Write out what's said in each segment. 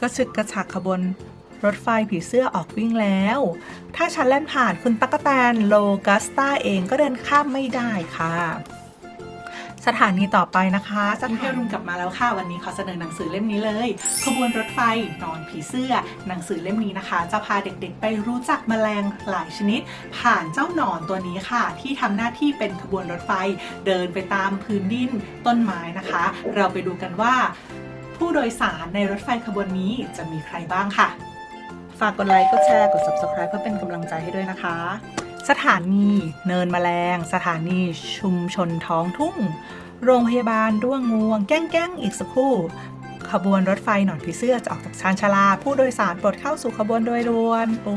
กระชึกกระฉักขบวนรถไฟผีเสื้อออกวิ่งแล้ว ถ้าฉันแล่นผ่านคุณตั๊กแตนโลกัสตาเองก็เดินข้ามไม่ได้ค่ะ สถานีต่อไปนะคะสถานีรุงกลับมาแล้วค่ะ วันนี้ขอเสนอหนังสือเล่มนี้เลย ขบวนรถไฟนอนผีเสื้อ หนังสือเล่มนี้นะคะ จะพาเด็กๆ ไปรู้จักแมลงหลายชนิด ผ่านเจ้าหนอนตัวนี้ค่ะ ที่ทำหน้าที่เป็นขบวนรถไฟ เดินไปตามพื้นดินต้นไม้นะคะ เราไปดูกันว่า ผู้โดยสารในรถไฟขบวนนี้จะมีใครบ้างค่ะ ฝากกดไลค์ กดแชร์ กด subscribe เพื่อเป็นกำลังใจให้ด้วยนะคะ สถานีเนินแมลง สถานีชุมชนท้องทุ่ง โรงพยาบาลด้วงงวง แก้งแก้งอีกสักครู่ขบวนรถไฟหนอนผีเสื้อจะออกจากชานชาลา ผู้โดยสารปรดเข้าสู่ขบวนโดยด่วน โอ้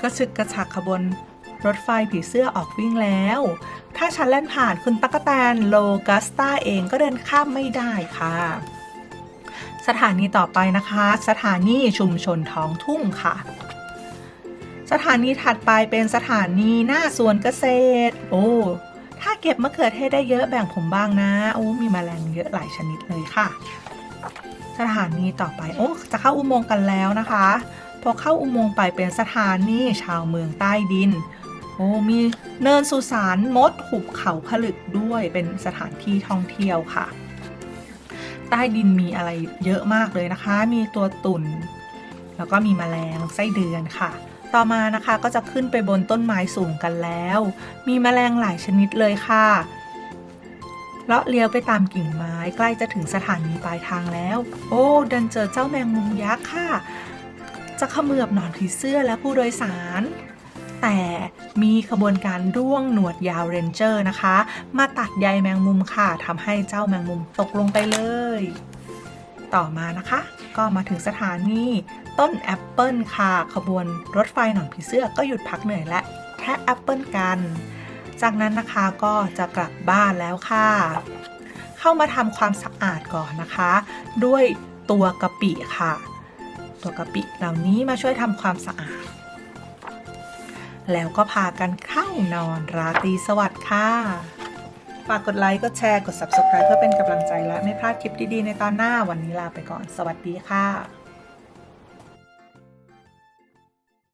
กระชึกกระฉักขบวน รถไฟผีเสื้อออกวิ่งแล้ว ถ้าฉันแล่นผ่านคุณตั๊กแตนโลกัสตาเองก็เดินข้ามไม่ได้ค่ะ สถานีต่อไปนะคะ สถานีชุมชนท้องทุ่งค่ะ สถานีถัดไปเป็นสถานีหน้าสวนเกษตร โอ้ถ้าเก็บมะเขือเทศได้เยอะแบ่งผมบ้างนะ โอ้มีแมลงเยอะหลายชนิดเลยค่ะ สถานีต่อไป โอ้จะเข้าอุโมงค์กันแล้วนะคะ พอเข้าอุโมงค์ไปเป็นสถานีชาวเมืองใต้ดิน อ้มีเนินสุสานมดหุบเขาผลึกด้วยเป็นสถานที่ท่องเที่ยวค่ะ ใต้ดินมีอะไรเยอะมากเลยนะคะ มีตัวตุ่น แล้วก็มีแมลงไส้เดือนค่ะ ต่อมานะคะก็จะขึ้นไปบนต้นไม้สูงกันแล้ว มีแมลงหลายชนิดเลยค่ะเลาะเลี้ยวไปตามกิ่งไม้ใกล้จะถึงสถานีปลายทางแล้ว โอ้ดินเจอเจ้าแมงมุมยักษ์ค่ะ จะขมือบหนอนผีเสื้อและผู้โดยสาร แต่มีขบวนการร่วงหนวดยาวเรนเจอร์นะคะ มาตัดใยแมงมุมค่ะทำให้เจ้าแมงมุมตกลงไปเลย ต่อมานะคะ ก็มาถึงสถานีต้นแอปเปิลค่ะ ขบวนรถไฟหนอนผีเสื้อก็หยุดพักเหนื่อยและแทะแอปเปิลกัน จากนั้นนะคะก็จะกลับบ้านแล้วค่ะ เข้ามาทำความสะอาดก่อนนะคะ ด้วยตัวกะปิค่ะ ตัวกะปิเหล่านี้มาช่วยทำความสะอาด แล้วก็พากันเข้านอนราตรีสวัสดิ์ค่ะ ฝากกดไลค์ กดแชร์ กด subscribe เพื่อเป็นกำลังใจและไม่พลาดคลิปดี ๆ ในตอนหน้าวันนี้ลาไปก่อน สวัสดีค่ะ